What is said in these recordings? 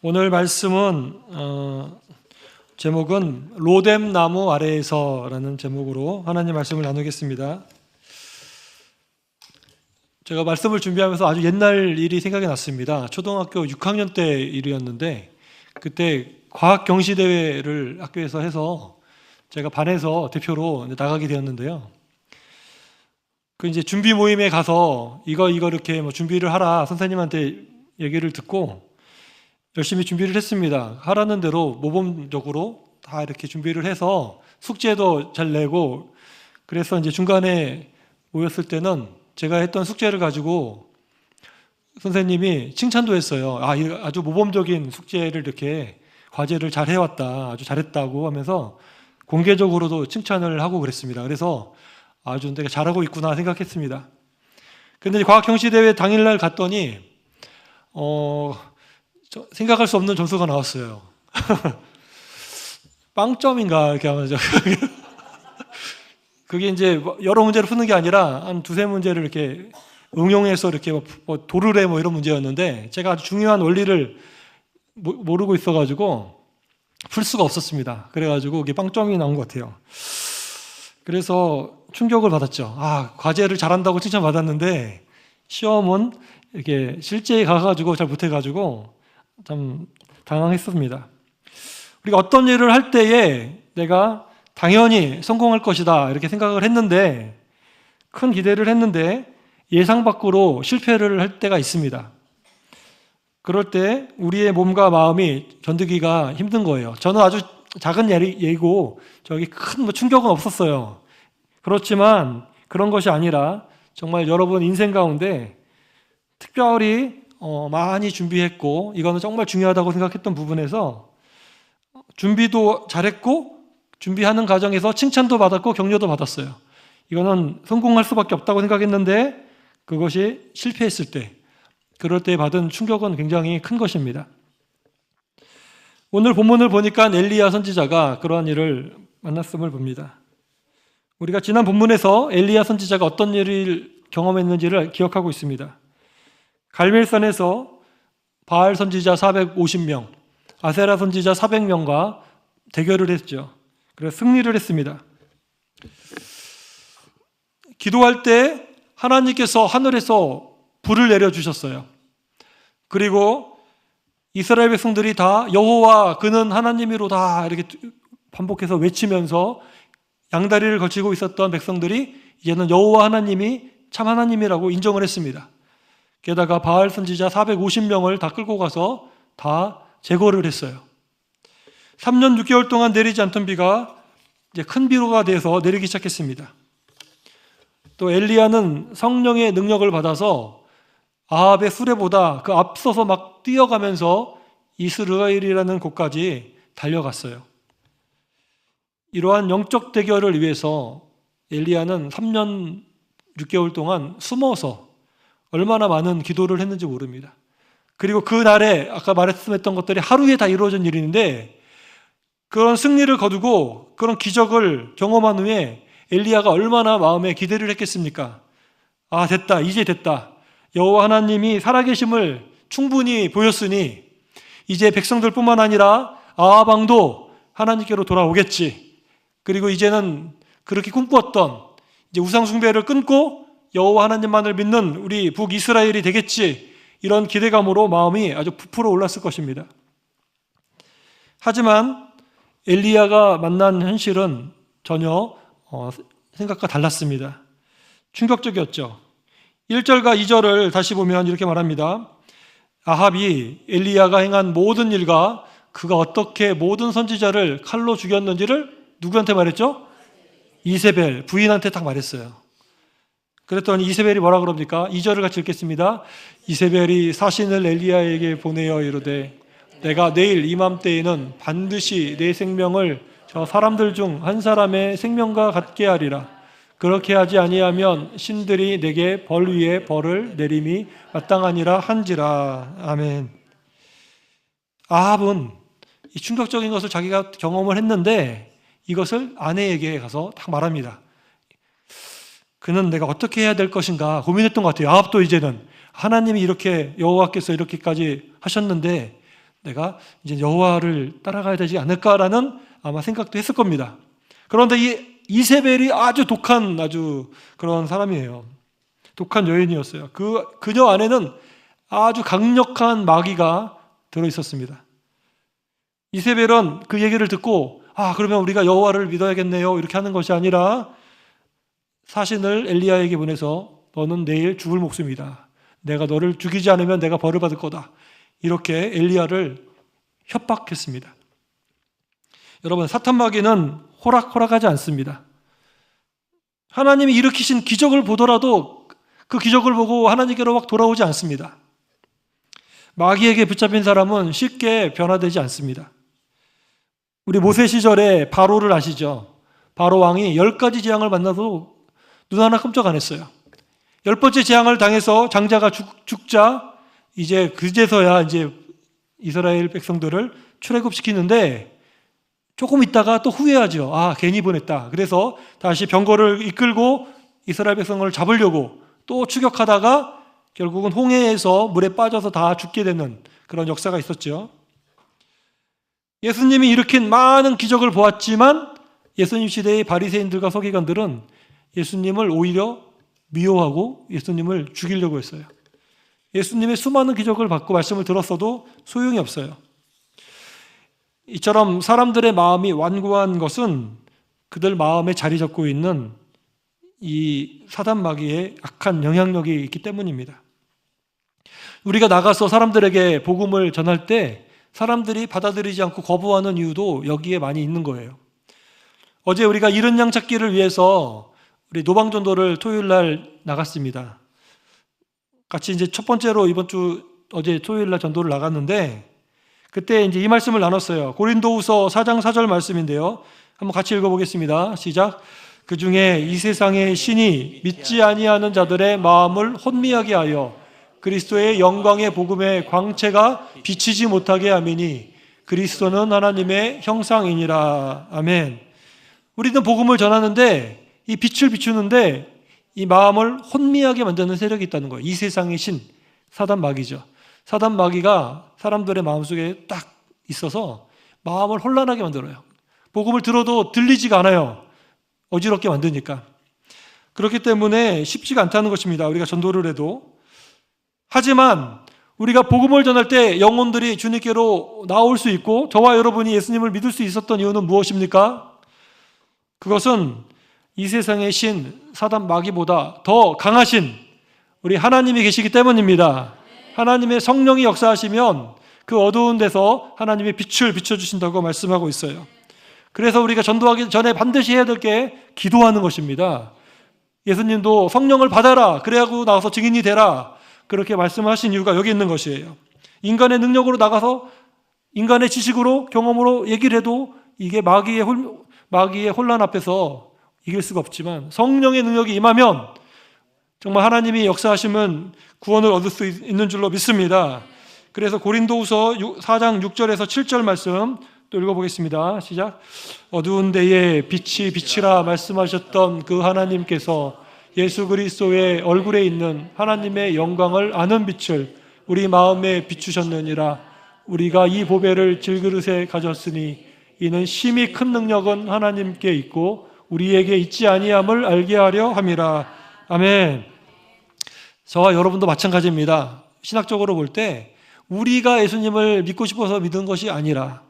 오늘 말씀은 어, 제목은 로뎀 나무 아래에서라는 제목으로 하나님 말씀을 나누겠습니다. 제가 말씀을 준비하면서 아주 옛날 일이 생각이 났습니다. 초등학교 6학년 때 일이었는데 그때 과학 경시 대회를 학교에서 해서 제가 반에서 대표로 나가게 되었는데요. 그 이제 준비 모임에 가서 이거 이거 이렇게 뭐 준비를 하라 선생님한테 얘기를 듣고 열심히 준비를 했습니다. 하라는 대로 모범적으로 다 이렇게 준비를 해서 숙제도 잘 내고 그래서 이제 중간에 모였을 때는 제가 했던 숙제를 가지고 선생님이 칭찬도 했어요. 아, 아주 모범적인 숙제를 이렇게 과제를 잘 해왔다. 아주 잘했다고 하면서 공개적으로도 칭찬을 하고 그랬습니다. 그래서 아주 내가 잘하고 있구나 생각했습니다. 근데 과학경시대회 당일날 갔더니, 어, 생각할 수 없는 점수가 나왔어요. 빵점인가 이렇게 하면서 그게 이제 여러 문제를 푸는 게 아니라 한 두세 문제를 이렇게 응용해서 이렇게 뭐 도르래 뭐 이런 문제였는데 제가 아주 중요한 원리를 모르고 있어가지고 풀 수가 없었습니다. 그래가지고 이게 빵점이 나온 것 같아요. 그래서 충격을 받았죠. 아 과제를 잘한다고 칭찬 받았는데 시험은 이렇게 실제에 가가지고 잘 못해가지고 참 당황했습니다. 우리가 어떤 일을 할 때에 내가 당연히 성공할 것이다 이렇게 생각을 했는데 큰 기대를 했는데 예상 밖으로 실패를 할 때가 있습니다. 그럴 때 우리의 몸과 마음이 견디기가 힘든 거예요. 저는 아주 작은 예고 저기 큰 뭐 충격은 없었어요. 그렇지만 그런 것이 아니라 정말 여러분 인생 가운데 특별히 어, 많이 준비했고 이거는 정말 중요하다고 생각했던 부분에서 준비도 잘했고 준비하는 과정에서 칭찬도 받았고 격려도 받았어요. 이거는 성공할 수밖에 없다고 생각했는데 그것이 실패했을 때 그럴 때 받은 충격은 굉장히 큰 것입니다. 오늘 본문을 보니까 엘리야 선지자가 그러한 일을 만났음을 봅니다. 우리가 지난 본문에서 엘리야 선지자가 어떤 일을 경험했는지를 기억하고 있습니다. 갈멜산에서 바알 선지자 450명, 아세라 선지자 400명과 대결을 했죠. 그래서 승리를 했습니다. 기도할 때 하나님께서 하늘에서 불을 내려 주셨어요. 그리고 이스라엘 백성들이 다 여호와 그는 하나님이로 다 이렇게 반복해서 외치면서 양다리를 걸치고 있었던 백성들이 이제는 여호와 하나님이 참 하나님이라고 인정을 했습니다. 게다가 바알 선지자 450명을 다 끌고 가서 다 제거를 했어요. 3년 6개월 동안 내리지 않던 비가 이제 큰 비로가 돼서 내리기 시작했습니다. 또 엘리야는 성령의 능력을 받아서 아합의 수레보다 그 앞서서 막 뛰어가면서 이스라엘이라는 곳까지 달려갔어요. 이러한 영적 대결을 위해서 엘리야는 3년 6개월 동안 숨어서 얼마나 많은 기도를 했는지 모릅니다. 그리고 그 날에 아까 말했던 것들이 하루에 다 이루어진 일인데 그런 승리를 거두고 그런 기적을 경험한 후에 엘리야가 얼마나 마음에 기대를 했겠습니까? 아 됐다 이제 됐다 여호와 하나님이 살아계심을 충분히 보였으니 이제 백성들뿐만 아니라 아방도 하나님께로 돌아오겠지. 그리고 이제는 그렇게 꿈꾸었던 이제 우상 숭배를 끊고 여호와 하나님만을 믿는 우리 북이스라엘이 되겠지 이런 기대감으로 마음이 아주 부풀어 올랐을 것입니다. 하지만 엘리야가 만난 현실은 전혀 어, 생각과 달랐습니다. 충격적이었죠. 1절과 2절을 다시 보면 이렇게 말합니다. 아합이 엘리야가 행한 모든 일과 그가 어떻게 모든 선지자를 칼로 죽였는지를 누구한테 말했죠? 이세벨 부인한테 딱 말했어요. 그랬더니 이세벨이 뭐라 그럽니까? 2절을 같이 읽겠습니다. 이세벨이 사신을 엘리야에게 보내어 이르되 내가 내일 이맘때에는 반드시 내 생명을 저 사람들 중 한 사람의 생명과 같게 하리라. 그렇게 하지 아니하면 신들이 내게 벌 위에 벌을 내림이 마땅하니라 한지라. 아멘. 아합은 이 충격적인 것을 자기가 경험을 했는데 이것을 아내에게 가서 딱 말합니다. 그는 내가 어떻게 해야 될 것인가 고민했던 것 같아요. 아합도 이제는 하나님이 이렇게 여호와께서 이렇게까지 하셨는데 내가 이제 여호와를 따라가야 되지 않을까라는 아마 생각도 했을 겁니다. 그런데 이 이세벨이 아주 독한 아주 그런 사람이에요. 독한 여인이었어요. 그 그녀 안에는 아주 강력한 마귀가 들어 있었습니다. 이세벨은 그 얘기를 듣고 아 그러면 우리가 여호와를 믿어야겠네요 이렇게 하는 것이 아니라 사신을 엘리야에게 보내서 너는 내일 죽을 목숨이다. 내가 너를 죽이지 않으면 내가 벌을 받을 거다. 이렇게 엘리야를 협박했습니다. 여러분 사탄 마귀는 호락호락하지 않습니다. 하나님이 일으키신 기적을 보더라도 그 기적을 보고 하나님께로 막 돌아오지 않습니다. 마귀에게 붙잡힌 사람은 쉽게 변화되지 않습니다. 우리 모세 시절에 바로를 아시죠? 바로 왕이 열 가지 재앙을 만나도 눈 하나 끔쩍 안 했어요. 열 번째 재앙을 당해서 장자가 죽, 자 이제 그제서야 이제 이스라엘 백성들을 출애굽시키는데 조금 있다가 또 후회하죠. 아, 괜히 보냈다. 그래서 다시 병거를 이끌고 이스라엘 백성을 잡으려고 또 추격하다가 결국은 홍해에서 물에 빠져서 다 죽게 되는 그런 역사가 있었죠. 예수님이 일으킨 많은 기적을 보았지만 예수님 시대의 바리새인들과 서기관들은 예수님을 오히려 미워하고 예수님을 죽이려고 했어요. 예수님의 수많은 기적을 받고 말씀을 들었어도 소용이 없어요. 이처럼 사람들의 마음이 완고한 것은 그들 마음에 자리 잡고 있는 이 사단 마귀의 악한 영향력이 있기 때문입니다. 우리가 나가서 사람들에게 복음을 전할 때 사람들이 받아들이지 않고 거부하는 이유도 여기에 많이 있는 거예요. 어제 우리가 이른 양 찾기를 위해서 우리 노방전도를 토요일 날 나갔습니다. 같이 이제 첫 번째로 이번 주 어제 토요일 날 전도를 나갔는데 그때 이제 이 말씀을 나눴어요. 고린도후서 4장 4절 말씀인데요. 한번 같이 읽어보겠습니다. 시작. 그 중에 이 세상의 신이 믿지 아니하는 자들의 마음을 혼미하게 하여 그리스도의 영광의 복음의 광채가 비치지 못하게 하미니 그리스도는 하나님의 형상이니라. 아멘. 우리는 복음을 전하는데 이 빛을 비추는데 이 마음을 혼미하게 만드는 세력이 있다는 거예요. 이 세상의 신, 사단 마귀죠. 사단 마귀가 사람들의 마음속에 딱 있어서 마음을 혼란하게 만들어요. 복음을 들어도 들리지가 않아요. 어지럽게 만드니까. 그렇기 때문에 쉽지가 않다는 것입니다. 우리가 전도를 해도. 하지만 우리가 복음을 전할 때 영혼들이 주님께로 나올 수 있고 저와 여러분이 예수님을 믿을 수 있었던 이유는 무엇입니까? 그것은 이 세상의 신 사단 마귀보다 더 강하신 우리 하나님이 계시기 때문입니다. 하나님의 성령이 역사하시면 그 어두운 데서 하나님의 빛을 비춰주신다고 말씀하고 있어요. 그래서 우리가 전도하기 전에 반드시 해야 될 게 기도하는 것입니다. 예수님도 성령을 받아라. 그래야고 나와서 증인이 되라. 그렇게 말씀하신 이유가 여기 있는 것이에요. 인간의 능력으로 나가서 인간의 지식으로 경험으로 얘기를 해도 이게 마귀의 홀, 마귀의 혼란 앞에서 이길 수가 없지만 성령의 능력이 임하면 정말 하나님이 역사하시면 구원을 얻을 수 있는 줄로 믿습니다. 그래서 고린도후서 4장 6절에서 7절 말씀 또 읽어보겠습니다. 시작. 어두운 데에 빛이 빛이라 말씀하셨던 그 하나님께서 예수 그리스도의 얼굴에 있는 하나님의 영광을 아는 빛을 우리 마음에 비추셨느니라. 우리가 이 보배를 질그릇에 가졌으니 이는 심히 큰 능력은 하나님께 있고 우리에게 있지 아니함을 알게 하려 함이라. 아멘. 저와 여러분도 마찬가지입니다. 신학적으로 볼 때 우리가 예수님을 믿고 싶어서 믿은 것이 아니라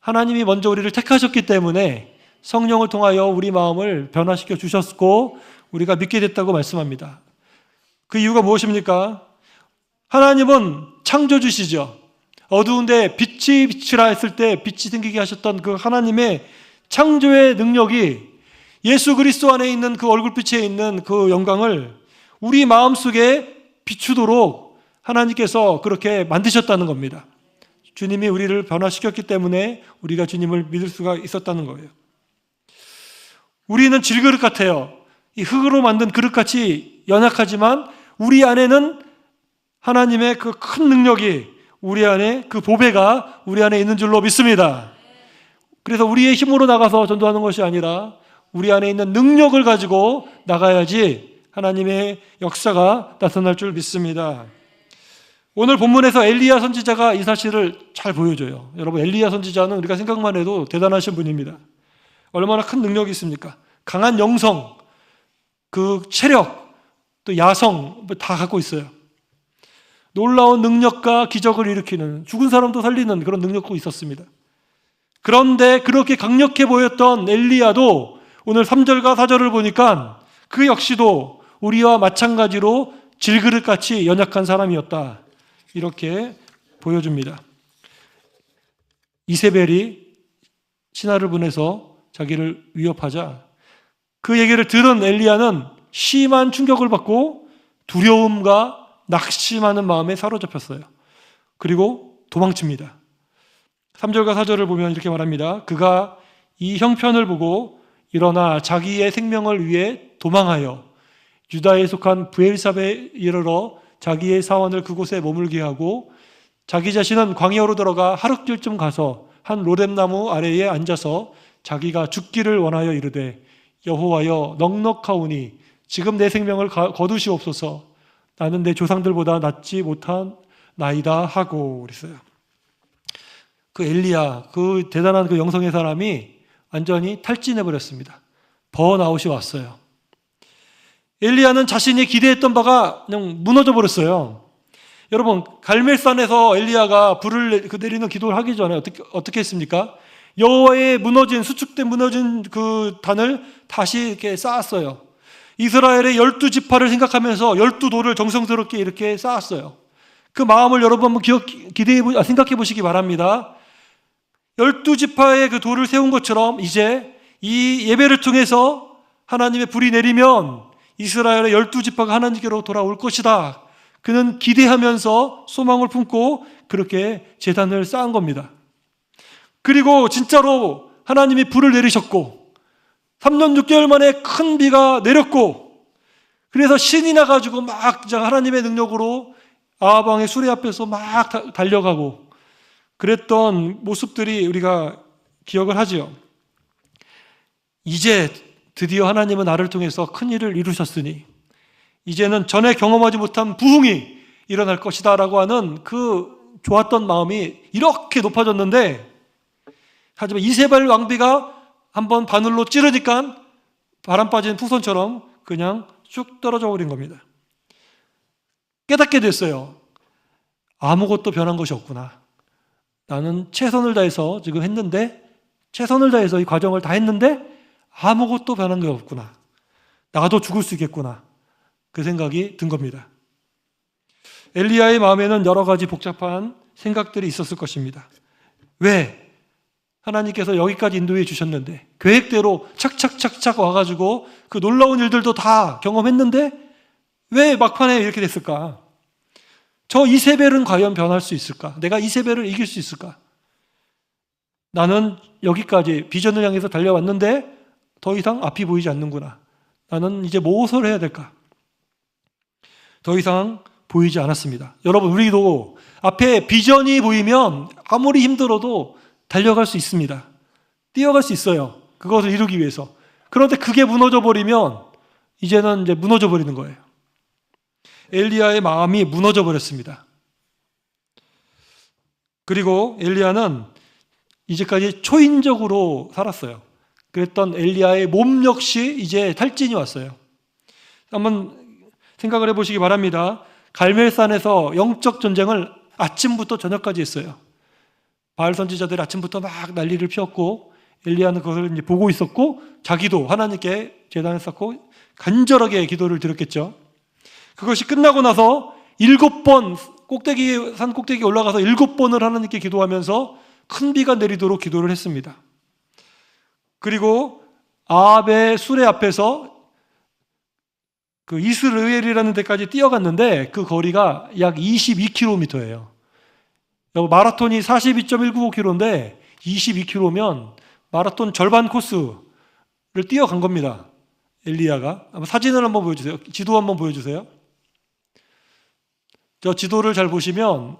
하나님이 먼저 우리를 택하셨기 때문에 성령을 통하여 우리 마음을 변화시켜 주셨고 우리가 믿게 됐다고 말씀합니다. 그 이유가 무엇입니까? 하나님은 창조주시죠. 어두운데 빛이 빛이라 했을 때 빛이 생기게 하셨던 그 하나님의 창조의 능력이 예수 그리스도 안에 있는 그 얼굴빛에 있는 그 영광을 우리 마음속에 비추도록 하나님께서 그렇게 만드셨다는 겁니다. 주님이 우리를 변화시켰기 때문에 우리가 주님을 믿을 수가 있었다는 거예요. 우리는 질그릇 같아요. 이 흙으로 만든 그릇같이 연약하지만 우리 안에는 하나님의 그 큰 능력이 우리 안에 그 보배가 우리 안에 있는 줄로 믿습니다. 그래서 우리의 힘으로 나가서 전도하는 것이 아니라 우리 안에 있는 능력을 가지고 나가야지 하나님의 역사가 나타날 줄 믿습니다. 오늘 본문에서 엘리야 선지자가 이 사실을 잘 보여줘요. 여러분 엘리야 선지자는 우리가 생각만 해도 대단하신 분입니다. 얼마나 큰 능력이 있습니까? 강한 영성, 그 체력, 또 야성 뭐다 갖고 있어요. 놀라운 능력과 기적을 일으키는 죽은 사람도 살리는 그런 능력도 있었습니다. 그런데 그렇게 강력해 보였던 엘리야도 오늘 3절과 4절을 보니까 그 역시도 우리와 마찬가지로 질그릇같이 연약한 사람이었다. 이렇게 보여줍니다. 이세벨이 신하를 보내서 자기를 위협하자 그 얘기를 들은 엘리야는 심한 충격을 받고 두려움과 낙심하는 마음에 사로잡혔어요. 그리고 도망칩니다. 3절과 4절을 보면 이렇게 말합니다. 그가 이 형편을 보고 일어나 자기의 생명을 위해 도망하여 유다에 속한 부엘삽에 이르러 자기의 사원을 그곳에 머물게 하고 자기 자신은 광야로 들어가 하룻길쯤 가서 한 로뎀나무 아래에 앉아서 자기가 죽기를 원하여 이르되 여호와여 넉넉하오니 지금 내 생명을 가- 거두시옵소서 나는 내 조상들보다 낫지 못한 나이다 하고 그랬어요. 그 엘리야 그 대단한 그 영성의 사람이 완전히 탈진해 버렸습니다. 번아웃이 왔어요. 엘리야는 자신이 기대했던 바가 그냥 무너져 버렸어요. 여러분 갈멜산에서 엘리야가 불을 내- 그 내리는 기도를 하기 전에 어떻게 어떻게 했습니까? 여호와의 무너진 수축된 무너진 그 단을 다시 이렇게 쌓았어요. 이스라엘의 열두 지파를 생각하면서 열두 돌을 정성스럽게 이렇게 쌓았어요. 그 마음을 여러분 한번 기억 기대해 보, 아, 생각해 보시기 바랍니다. 열두 지파의 그 돌을 세운 것처럼 이제 이 예배를 통해서 하나님의 불이 내리면 이스라엘의 열두 지파가 하나님께로 돌아올 것이다. 그는 기대하면서 소망을 품고 그렇게 재단을 쌓은 겁니다. 그리고 진짜로 하나님이 불을 내리셨고 3년 6개월 만에 큰 비가 내렸고 그래서 신이 나가지고 막 하나님의 능력으로 아방의 수레 앞에서 막 다- 달려가고 그랬던 모습들이 우리가 기억을 하지요. 이제 드디어 하나님은 나를 통해서 큰 일을 이루셨으니 이제는 전에 경험하지 못한 부흥이 일어날 것이다라고 하는 그 좋았던 마음이 이렇게 높아졌는데 하지만 이세발 왕비가 한번 바늘로 찌르니까 바람 빠진 풍선처럼 그냥 쭉 떨어져 버린 겁니다. 깨닫게 됐어요. 아무것도 변한 것이 없구나. 나는 최선을 다해서 지금 했는데 최선을 다해서 이 과정을 다 했는데 아무것도 변한 게 없구나. 나도 죽을 수 있겠구나. 그 생각이 든 겁니다. 엘리야의 마음에는 여러 가지 복잡한 생각들이 있었을 것입니다. 왜? 하나님께서 여기까지 인도해 주셨는데 계획대로 착착착착 와가지고 그 놀라운 일들도 다 경험했는데 왜 막판에 이렇게 됐을까? 저 이세벨은 과연 변할 수 있을까? 내가 이세벨을 이길 수 있을까? 나는 여기까지 비전을 향해서 달려왔는데 더 이상 앞이 보이지 않는구나. 나는 이제 무엇을 해야 될까? 더 이상 보이지 않았습니다. 여러분, 우리도 앞에 비전이 보이면 아무리 힘들어도 달려갈 수 있습니다. 뛰어갈 수 있어요. 그것을 이루기 위해서. 그런데 그게 무너져 버리면 이제는 이제 무너져 버리는 거예요. 엘리야의 마음이 무너져 버렸습니다. 그리고 엘리야는 이제까지 초인적으로 살았어요. 그랬던 엘리야의 몸 역시 이제 탈진이 왔어요. 한번 생각을 해보시기 바랍니다. 갈멜산에서 영적 전쟁을 아침부터 저녁까지 했어요. 바알 선지자들이 아침부터 막 난리를 피웠고 엘리야는 그것을 이제 보고 있었고 자기도 하나님께 재단을 쌓고 간절하게 기도를 드렸겠죠. 그것이 끝나고 나서 일곱 번 꼭대기 산 꼭대기 올라가서 일곱 번을 하나님께 기도하면서 큰 비가 내리도록 기도를 했습니다. 그리고 아합의 수레 앞에서 그 이스르엘이라는 데까지 뛰어갔는데 그 거리가 약 22km예요. 마라톤이 42.195km인데 22km면 마라톤 절반 코스를 뛰어간 겁니다. 엘리야가 사진을 한번 보여주세요. 지도 한번 보여주세요. 저 지도를 잘 보시면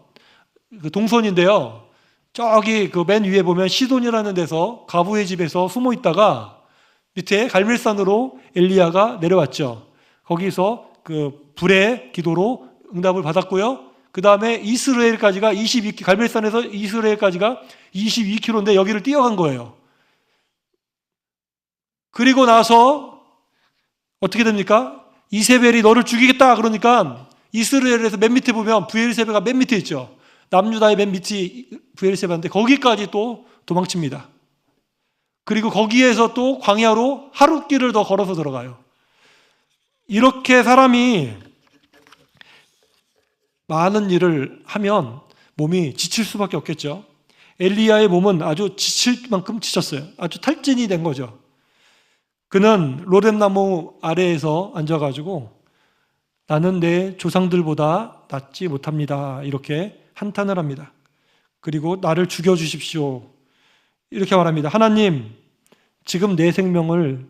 그 동선인데요. 저기 그 맨 위에 보면 시돈이라는 데서 가부의 집에서 숨어 있다가 밑에 갈멜산으로 엘리야가 내려왔죠. 거기서 그 불의 기도로 응답을 받았고요. 그 다음에 이스라엘까지가 22, 갈멜산에서 이스라엘까지가 22km인데 여기를 뛰어간 거예요. 그리고 나서 어떻게 됩니까? 이세벨이 너를 죽이겠다 그러니까 이스라엘에서 맨 밑에 보면 부엘세베가 맨 밑에 있죠. 남유다의 맨 밑이 부엘세바인데 거기까지 또 도망칩니다. 그리고 거기에서 또 광야로 하루 길을 더 걸어서 들어가요. 이렇게 사람이 많은 일을 하면 몸이 지칠 수밖에 없겠죠. 엘리야의 몸은 아주 지칠 만큼 지쳤어요. 아주 탈진이 된 거죠. 그는 로뎀나무 아래에서 앉아가지고 나는 내 조상들보다 낫지 못합니다. 이렇게 한탄을 합니다. 그리고 나를 죽여주십시오. 이렇게 말합니다. 하나님, 지금 내 생명을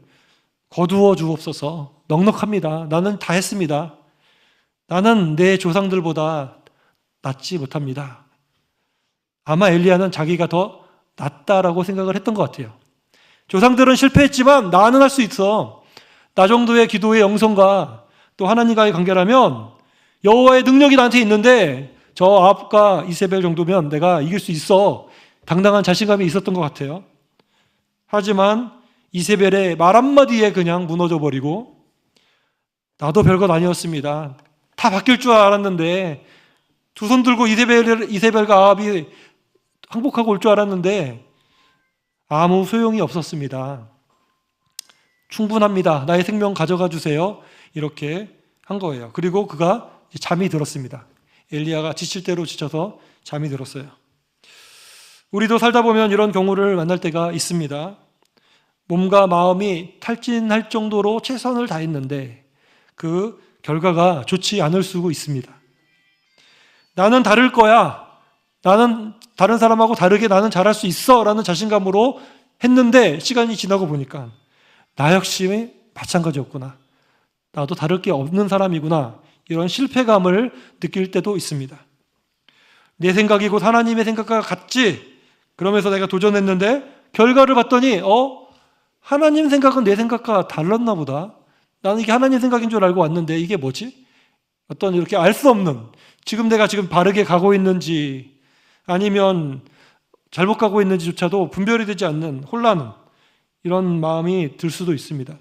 거두어 주옵소서. 넉넉합니다. 나는 다 했습니다. 나는 내 조상들보다 낫지 못합니다. 아마 엘리야는 자기가 더 낫다라고 생각을 했던 것 같아요. 조상들은 실패했지만 나는 할 수 있어. 나 정도의 기도의 영성과 또 하나님과의 관계라면 여호와의 능력이 나한테 있는데 저 아합과 이세벨 정도면 내가 이길 수 있어. 당당한 자신감이 있었던 것 같아요. 하지만 이세벨의 말 한마디에 그냥 무너져 버리고 나도 별것 아니었습니다. 다 바뀔 줄 알았는데 두 손 들고 이세벨, 이세벨과 아합이 항복하고 올 줄 알았는데 아무 소용이 없었습니다. 충분합니다. 나의 생명 가져가 주세요. 이렇게 한 거예요. 그리고 그가 잠이 들었습니다. 엘리야가 지칠 대로 지쳐서 잠이 들었어요. 우리도 살다 보면 이런 경우를 만날 때가 있습니다. 몸과 마음이 탈진할 정도로 최선을 다했는데 그 결과가 좋지 않을 수도 있습니다. 나는 다를 거야. 나는 다른 사람하고 다르게 나는 잘할 수 있어. 라는 자신감으로 했는데 시간이 지나고 보니까 나 역시 마찬가지였구나. 나도 다를 게 없는 사람이구나. 이런 실패감을 느낄 때도 있습니다. 내 생각이 곧 하나님의 생각과 같지? 그러면서 내가 도전했는데 결과를 봤더니, 어? 하나님 생각은 내 생각과 달랐나 보다. 나는 이게 하나님 생각인 줄 알고 왔는데 이게 뭐지? 어떤 이렇게 알 수 없는 지금 내가 지금 바르게 가고 있는지 아니면 잘못 가고 있는지조차도 분별이 되지 않는 혼란 이런 마음이 들 수도 있습니다.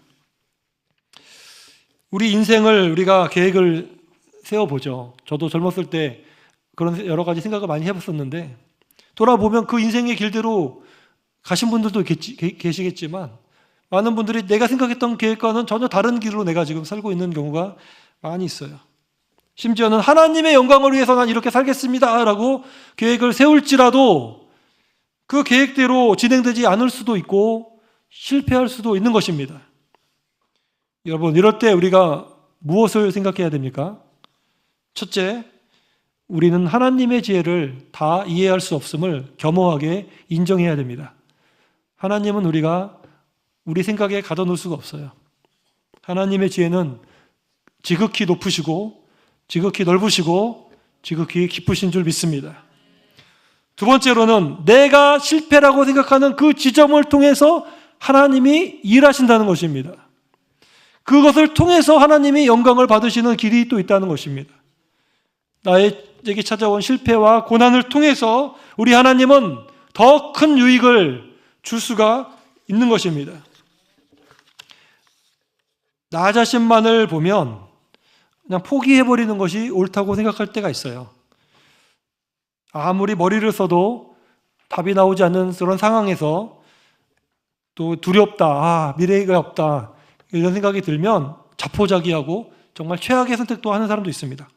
우리 인생을 우리가 계획을 세워보죠. 저도 젊었을 때 그런 여러 가지 생각을 많이 해봤었는데 돌아보면 그 인생의 길대로 가신 분들도 계시겠지만 많은 분들이 내가 생각했던 계획과는 전혀 다른 길로 내가 지금 살고 있는 경우가 많이 있어요. 심지어는 하나님의 영광을 위해서 난 이렇게 살겠습니다. 라고 계획을 세울지라도 그 계획대로 진행되지 않을 수도 있고 실패할 수도 있는 것입니다. 여러분, 이럴 때 우리가 무엇을 생각해야 됩니까? 첫째, 우리는 하나님의 지혜를 다 이해할 수 없음을 겸허하게 인정해야 됩니다. 하나님은 우리가 우리 생각에 가둬놓을 수가 없어요. 하나님의 지혜는 지극히 높으시고, 지극히 넓으시고, 지극히 깊으신 줄 믿습니다. 두 번째로는 내가 실패라고 생각하는 그 지점을 통해서 하나님이 일하신다는 것입니다. 그것을 통해서 하나님이 영광을 받으시는 길이 또 있다는 것입니다. 나에게 찾아온 실패와 고난을 통해서 우리 하나님은 더 큰 유익을 줄 수가 있는 것입니다. 나 자신만을 보면 그냥 포기해버리는 것이 옳다고 생각할 때가 있어요. 아무리 머리를 써도 답이 나오지 않는 그런 상황에서 또 두렵다, 아, 미래가 없다, 이런 생각이 들면 자포자기하고 정말 최악의 선택도 하는 사람도 있습니다.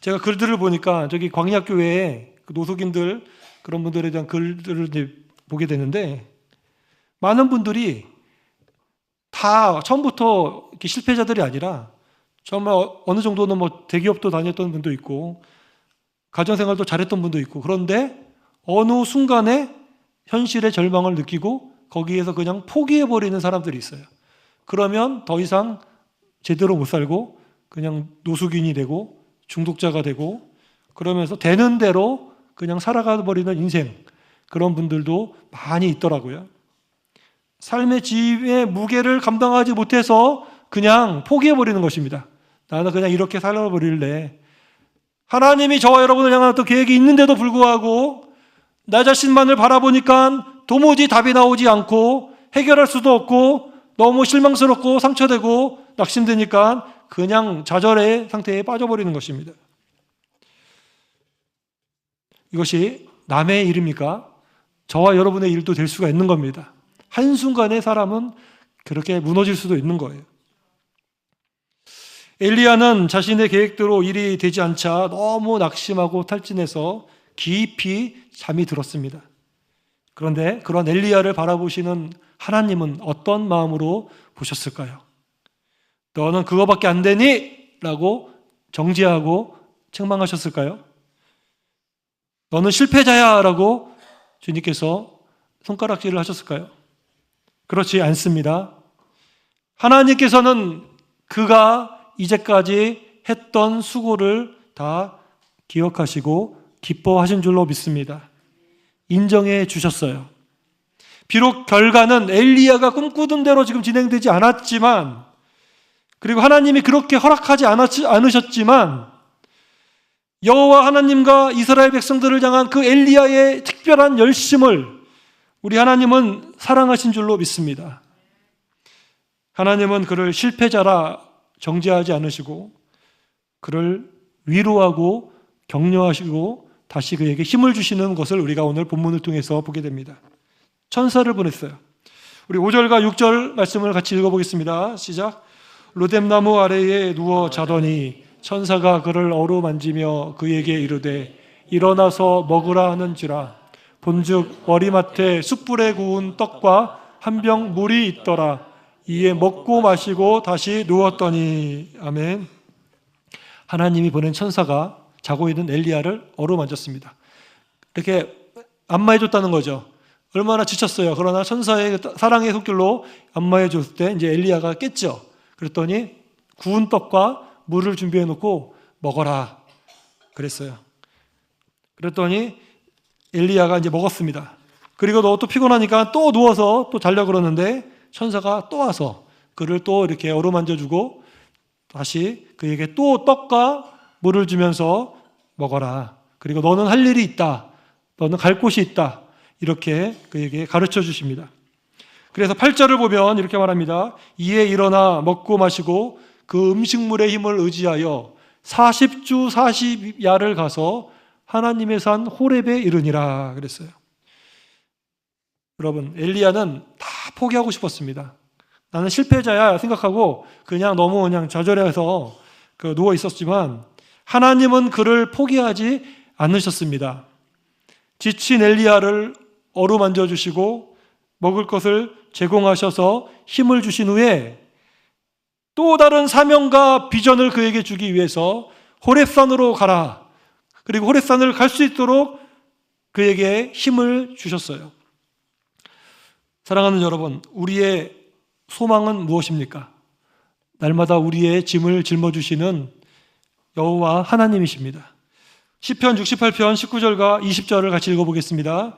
제가 글들을 보니까 저기 광약교회에 그 노숙인들 그런 분들에 대한 글들을 보게 되는데 많은 분들이 다 처음부터 실패자들이 아니라 정말 어느 정도는 뭐 대기업도 다녔던 분도 있고 가정생활도 잘했던 분도 있고 그런데 어느 순간에 현실의 절망을 느끼고 거기에서 그냥 포기해버리는 사람들이 있어요. 그러면 더 이상 제대로 못 살고 그냥 노숙인이 되고 중독자가 되고 그러면서 되는 대로 그냥 살아가 버리는 인생 그런 분들도 많이 있더라고요. 삶의 지의 무게를 감당하지 못해서 그냥 포기해 버리는 것입니다. 나는 그냥 이렇게 살아 버릴래. 하나님이 저와 여러분을 향한 어떤 계획이 있는데도 불구하고 나 자신만을 바라보니까 도무지 답이 나오지 않고 해결할 수도 없고 너무 실망스럽고 상처되고 낙심되니까 그냥 좌절의 상태에 빠져버리는 것입니다. 이것이 남의 일입니까? 저와 여러분의 일도 될 수가 있는 겁니다. 한순간에 사람은 그렇게 무너질 수도 있는 거예요. 엘리야는 자신의 계획대로 일이 되지 않자 너무 낙심하고 탈진해서 깊이 잠이 들었습니다. 그런데 그런 엘리야를 바라보시는 하나님은 어떤 마음으로 보셨을까요? 너는 그거밖에 안 되니? 라고 정지하고 책망하셨을까요? 너는 실패자야 라고 주님께서 손가락질을 하셨을까요? 그렇지 않습니다. 하나님께서는 그가 이제까지 했던 수고를 다 기억하시고 기뻐하신 줄로 믿습니다. 인정해 주셨어요. 비록 결과는 엘리야가 꿈꾸던 대로 지금 진행되지 않았지만 그리고 하나님이 그렇게 허락하지 않으셨지만 여호와 하나님과 이스라엘 백성들을 향한 그 엘리야의 특별한 열심을 우리 하나님은 사랑하신 줄로 믿습니다. 하나님은 그를 실패자라 정죄하지 않으시고 그를 위로하고 격려하시고 다시 그에게 힘을 주시는 것을 우리가 오늘 본문을 통해서 보게 됩니다. 천사를 보냈어요. 우리 5절과 6절 말씀을 같이 읽어보겠습니다. 시작. 로뎀나무 아래에 누워 자더니 천사가 그를 어루만지며 그에게 이르되 일어나서 먹으라 하는지라 본즉 머리맡에 숯불에 구운 떡과 한 병 물이 있더라 이에 먹고 마시고 다시 누웠더니 아멘 하나님이 보낸 천사가 자고 있는 엘리야를 어루만졌습니다. 이렇게 안마해 줬다는 거죠. 얼마나 지쳤어요. 그러나 천사의 사랑의 손길로 안마해 줬을 때 이제 엘리야가 깼죠. 그랬더니 구운 떡과 물을 준비해 놓고 먹어라. 그랬어요. 그랬더니 엘리야가 이제 먹었습니다. 그리고 너 또 피곤하니까 또 누워서 또 자려 그러는데 천사가 또 와서 그를 또 이렇게 어루만져 주고 다시 그에게 또 떡과 물을 주면서 먹어라. 그리고 너는 할 일이 있다. 너는 갈 곳이 있다. 이렇게 그에게 가르쳐 주십니다. 그래서 8절을 보면 이렇게 말합니다. 이에 일어나 먹고 마시고 그 음식물의 힘을 의지하여 40주 40야를 가서 하나님의 산 호렙에 이르니라 그랬어요. 여러분, 엘리야는 다 포기하고 싶었습니다. 나는 실패자야 생각하고 그냥 너무 그냥 좌절해서 그 누워 있었지만 하나님은 그를 포기하지 않으셨습니다. 지친 엘리야를 어루만져 주시고 먹을 것을 제공하셔서 힘을 주신 후에 또 다른 사명과 비전을 그에게 주기 위해서 호랩산으로 가라. 그리고 호랩산을 갈 수 있도록 그에게 힘을 주셨어요. 사랑하는 여러분, 우리의 소망은 무엇입니까? 날마다 우리의 짐을 짊어주시는 여호와 하나님이십니다. 시편 68편 19절과 20절을 같이 읽어보겠습니다.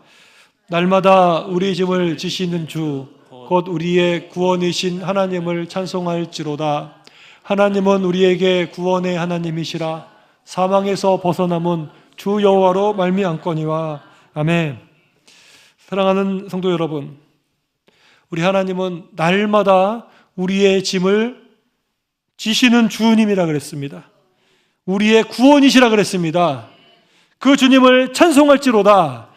날마다 우리 짐을 지시는 주, 곧 우리의 구원이신 하나님을 찬송할지로다. 하나님은 우리에게 구원의 하나님이시라. 사망에서 벗어남은 주 여호와로 말미암거니와 아멘. 사랑하는 성도 여러분, 우리 하나님은 날마다 우리의 짐을 지시는 주님이라 그랬습니다. 우리의 구원이시라 그랬습니다. 그 주님을 찬송할지로다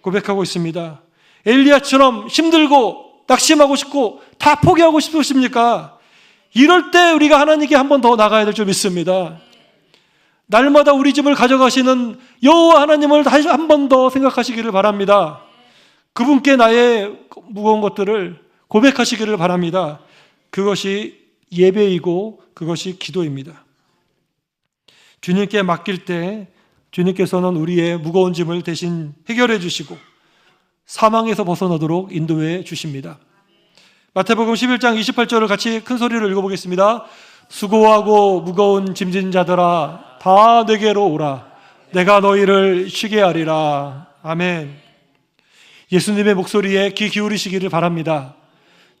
고백하고 있습니다. 엘리야처럼 힘들고 낙심하고 싶고 다 포기하고 싶으십니까? 이럴 때 우리가 하나님께 한 번 더 나가야 될 줄 믿습니다. 날마다 우리 집을 가져가시는 여호와 하나님을 다시 한번 더 생각하시기를 바랍니다. 그분께 나의 무거운 것들을 고백하시기를 바랍니다. 그것이 예배이고 그것이 기도입니다. 주님께 맡길 때 주님께서는 우리의 무거운 짐을 대신 해결해 주시고 사망에서 벗어나도록 인도해 주십니다. 마태복음 11장 28절을 같이 큰 소리로 읽어보겠습니다. 수고하고 무거운 짐진 자들아 다 내게로 오라. 내가 너희를 쉬게 하리라. 아멘. 예수님의 목소리에 귀 기울이시기를 바랍니다.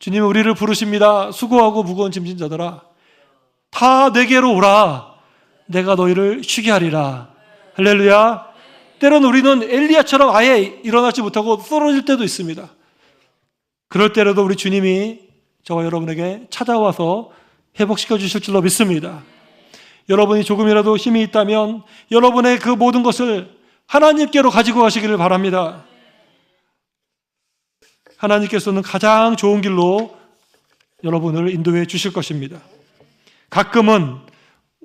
주님 우리를 부르십니다. 수고하고 무거운 짐진 자들아 다 내게로 오라. 내가 너희를 쉬게 하리라. 할렐루야. 때로는 우리는 엘리야처럼 아예 일어나지 못하고 쓰러질 때도 있습니다. 그럴 때라도 우리 주님이 저와 여러분에게 찾아와서 회복시켜 주실 줄로 믿습니다. 여러분이 조금이라도 힘이 있다면 여러분의 그 모든 것을 하나님께로 가지고 가시기를 바랍니다. 하나님께서는 가장 좋은 길로 여러분을 인도해 주실 것입니다. 가끔은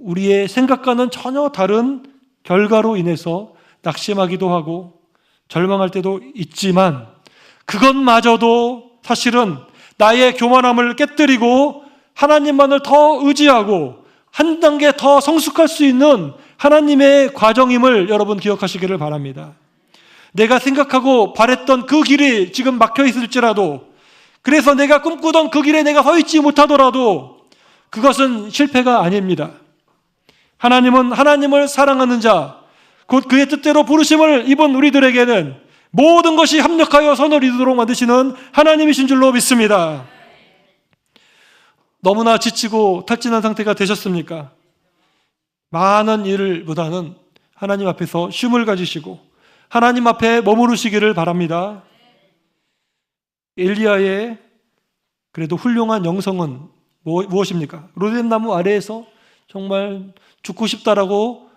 우리의 생각과는 전혀 다른 결과로 인해서 낙심하기도 하고 절망할 때도 있지만 그것마저도 사실은 나의 교만함을 깨뜨리고 하나님만을 더 의지하고 한 단계 더 성숙할 수 있는 하나님의 과정임을 여러분 기억하시기를 바랍니다. 내가 생각하고 바랬던 그 길이 지금 막혀 있을지라도 그래서 내가 꿈꾸던 그 길에 내가 서 있지 못하더라도 그것은 실패가 아닙니다. 하나님은 하나님을 사랑하는 자, 곧 그의 뜻대로 부르심을 입은 우리들에게는 모든 것이 합력하여 선을 이루도록 만드시는 하나님이신 줄로 믿습니다. 너무나 지치고 탈진한 상태가 되셨습니까? 많은 일보다는 하나님 앞에서 쉼을 가지시고 하나님 앞에 머무르시기를 바랍니다. 엘리야의 그래도 훌륭한 영성은 뭐- 무엇입니까? 로뎀나무 아래에서 정말 죽고 싶다라고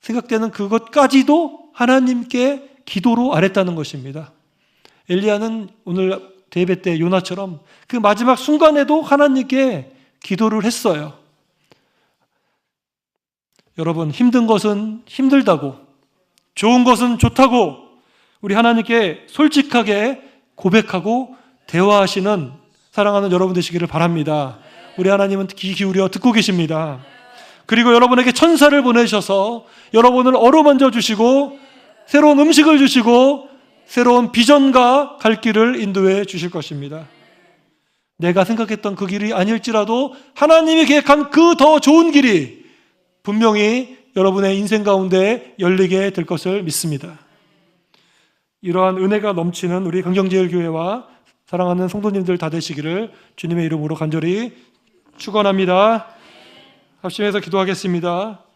생각되는 그것까지도 하나님께 기도로 아랬다는 것입니다. 엘리야는 오늘 대배 때 요나처럼 그 마지막 순간에도 하나님께 기도를 했어요. 여러분 힘든 것은 힘들다고 좋은 것은 좋다고 우리 하나님께 솔직하게 고백하고 대화하시는 사랑하는 여러분 되시기를 바랍니다. 우리 하나님은 귀 기울여 듣고 계십니다. 그리고 여러분에게 천사를 보내셔서 여러분을 어루만져 주시고 새로운 음식을 주시고 새로운 비전과 갈 길을 인도해 주실 것입니다. 내가 생각했던 그 길이 아닐지라도 하나님이 계획한 그 더 좋은 길이 분명히 여러분의 인생 가운데 열리게 될 것을 믿습니다. 이러한 은혜가 넘치는 우리 강경제일교회와 사랑하는 성도님들 다 되시기를 주님의 이름으로 간절히 축원합니다. 합심해서 기도하겠습니다.